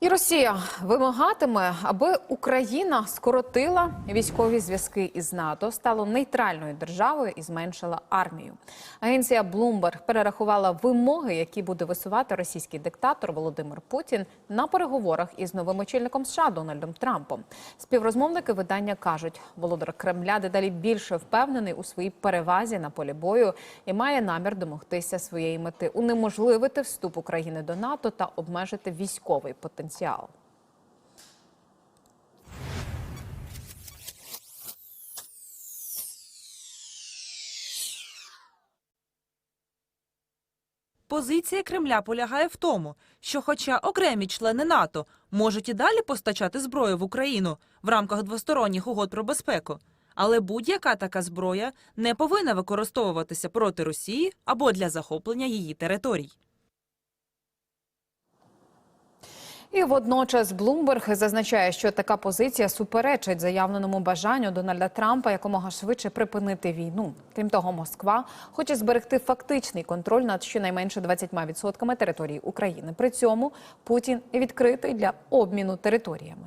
І Росія вимагатиме, аби Україна скоротила військові зв'язки із НАТО, стала нейтральною державою і зменшила армію. Агенція Bloomberg перерахувала вимоги, які буде висувати російський диктатор Володимир Путін на переговорах із новим очільником США Дональдом Трампом. Співрозмовники видання кажуть, володар Кремля дедалі більше впевнений у своїй перевазі на полі бою і має намір домогтися своєї мети унеможливити вступ України до НАТО та обмежити військовий потенціал. Позиція Кремля полягає в тому, що, хоча окремі члени НАТО можуть і далі постачати зброю в Україну в рамках двосторонніх угод про безпеку, але будь-яка така зброя не повинна використовуватися проти Росії або для захоплення її територій. І водночас Блумберг зазначає, що така позиція суперечить заявленому бажанню Дональда Трампа якомога швидше припинити війну. Крім того, Москва хоче зберегти фактичний контроль над щонайменше 20% території України. При цьому Путін відкритий для обміну територіями.